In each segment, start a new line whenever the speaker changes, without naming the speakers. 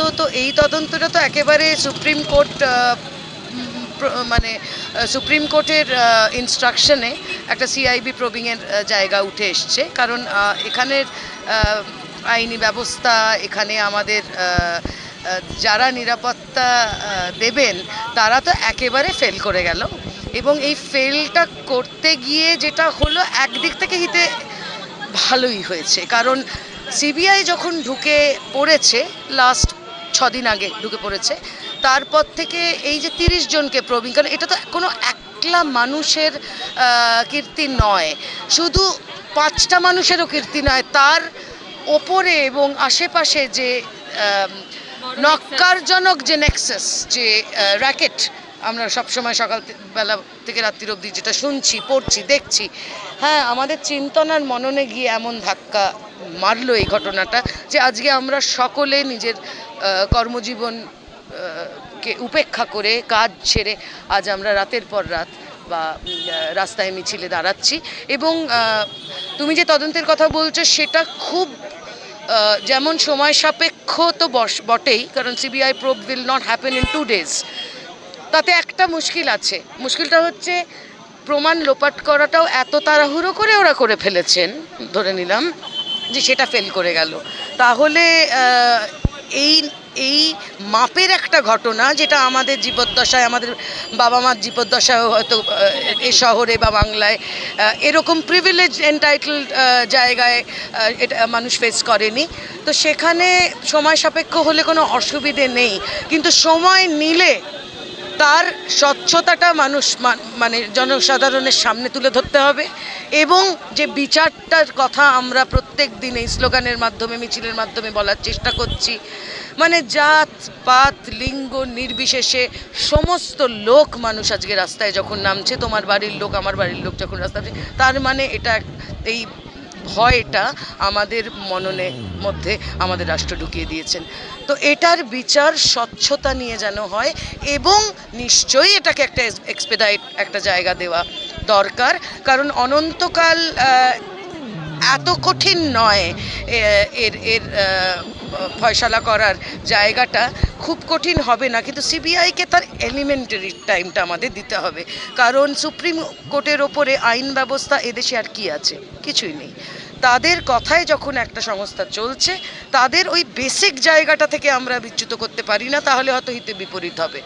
তদন্ত তো এই তদন্তটা তো একেবারে সুপ্রিম কোর্ট মানে সুপ্রিম কোর্টের ইনস্ট্রাকশনে একটা সিআইবি প্রবিংয়ের জায়গা উঠে এসছে। কারণ এখানের আইনি ব্যবস্থা, এখানে আমাদের যারা নিরাপত্তা দেবেন, তারা তো একেবারে ফেল করে গেল। এবং এই ফেলটা করতে গিয়ে যেটা হলো, একদিক থেকে হিতে ভালোই হয়েছে। কারণ সিবিআই যখন ঢুকে পড়েছে লাস্ট ছদিন আগে ঢুকে পড়েছে। তারপর থেকে এই যে তিরিশ জনকে প্রবীণ, কারণ এটা তো কোনো একলা মানুষের কীর্তি নয়। শুধু পাঁচটা মানুষেরও কীর্তি নয়, তার ওপরে এবং আশেপাশে যে নক্কারজনক যে নেক্সাস, যে র্যাকেট, আমরা সবসময় সকাল বেলা থেকে রাত্রির অবধি যেটা শুনছি, পড়ছি, দেখছি হ্যাঁ আমাদের চিন্তনার মননে গিয়ে এমন ধাক্কা মারলো এই ঘটনাটা যে আজকে আমরা সকলে নিজের কর্মজীবন কে উপেক্ষা করে কাজ ছেড়ে আজ আমরা রাতের পর রাত বা রাস্তায় মিছিলে দাঁড়াচ্ছি এবং তুমি যে তদন্তের কথা বলছো সেটা খুব যেমন সময় সাপেক্ষ তো বস- বটেই কারণ CBI probe will not happen in two days তাতে একটা মুশকিল আছে, মুশকিলটা হচ্ছে প্রমাণ লোপাট করাটাও এত তাড়াহুড়ো করে ওরা করে ফেলেছেন, ধরে নিলাম। যে সেটা ফেল করে গেল। তাহলে এই এই মাপের একটা ঘটনা যেটা আমাদের জীবদ্দশায়, আমাদের বাবা মার জীবদ্দশায় হয়তো এ শহরে বা বাংলায় এরকম প্রিভিলেজ এন্টাইটেল জায়গায় এটা মানুষ ফেস করেনি। তো সেখানে সময় সাপেক্ষ হলে কোনো অসুবিধে নেই। কিন্তু সময় নিলে তার স্বচ্ছতাটা মানুষ মানে জনসাধারণের সামনে তুলে ধরতে হবে এবং যে বিচারটার কথা আমরা প্রত্যেক দিন এই স্লোগানের মাধ্যমে, মিছিলের মাধ্যমে বলার চেষ্টা করছি মানে জাত, পাত, লিঙ্গ নির্বিশেষে সমস্ত লোক মানুষ আজকে রাস্তায় যখন নামছে, তোমার বাড়ির লোক, আমার বাড়ির লোক যখন রাস্তায় তার মানে এটা এই ভয়টা আমাদের মননে মধ্যে আমাদের রাষ্ট্র ঢুকিয়ে দিয়েছেন। তো এটার বিচার স্বচ্ছতা নিয়ে যেন হয় এবং নিশ্চয়ই এটাকে একটা এক্সপেডাইট একটা জায়গা দেওয়া দরকার। কারণ অনন্তকাল এত কঠিন নয় এর এর ফয়সালা করার জায়গাটা। খুব কঠিন হবে না, কিন্তু সিবিআইকে তার এলিমেন্টারি টাইমটা আমাদের দিতে হবে। কারণ সুপ্রিম কোর্টের ওপরে আইন ব্যবস্থা এদেশে আর কি আছে? কিছুই নেই। তাদের কথায় যখন একটা সংস্থা চলছে, তাদের ওই বেসিক জায়গাটা থেকে আমরা বিচ্যুত করতে পারি না, তাহলে হয়তো হিতে বিপরীত হবে।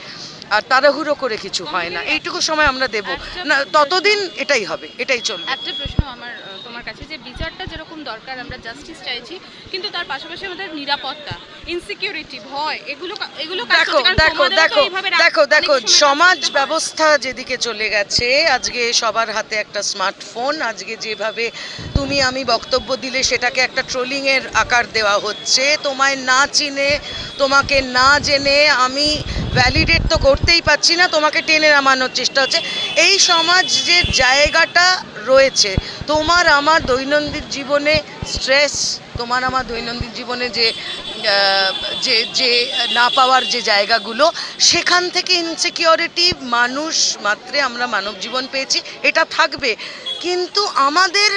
আর তাড়াহুড়ো করে কিছু হয় না। এইটুকু সময় আমরা দেব। না ততদিন এটাই হবে এটাই চলবে।
একটা প্রশ্ন আমার তোমার কাছে যে বিচারটা যেরকম দরকার আমরা জাস্টিস চাইছি কিন্তু তার পাশাপাশি আমাদের নিরাপত্তা ইনসিকিউরিটি ভয় এগুলো এগুলো
দেখো দেখো দেখো দেখো দেখো সমাজ। ব্যবস্থা যেদিকে চলে গেছে আজকে সবার হাতে একটা স্মার্টফোন আজকে যেভাবে তুমি আমি বক্তব্য দিলে সেটাকে একটা ট্রোলিংয়ের আকার দেওয়া হচ্ছে তোমায় না চিনে তোমাকে না জেনে আমি ভ্যালিডেট তো করতেই পারছি না, তোমাকে টেনে নামানোর চেষ্টা হচ্ছে। এই সমাজ যে জায়গাটা রয়েছে, তোমার আমার দৈনন্দিন জীবনে স্ট্রেস তোমার আমার দৈনন্দিন জীবনে যে যে যে না পাওয়ার যে জায়গাগুলো, সেখান থেকে ইনসিকিউরিটি মানুষ মাত্রে আমরা মানব জীবন পেয়েছি, এটা থাকবে। কিন্তু আমাদের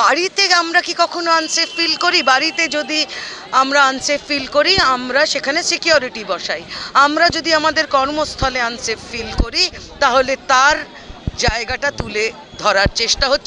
বাড়িতে আমরা কি কখনো আনসেফ ফিল করি? বাড়িতে যদি আমরা আনসেফ ফিল করি, আমরা সেখানে সিকিউরিটি বসাই। আমরা যদি আমাদের কর্মস্থলে আনসেফ ফিল করি, তাহলে তার জায়গাটা তুলে ধরার চেষ্টা হচ্ছে।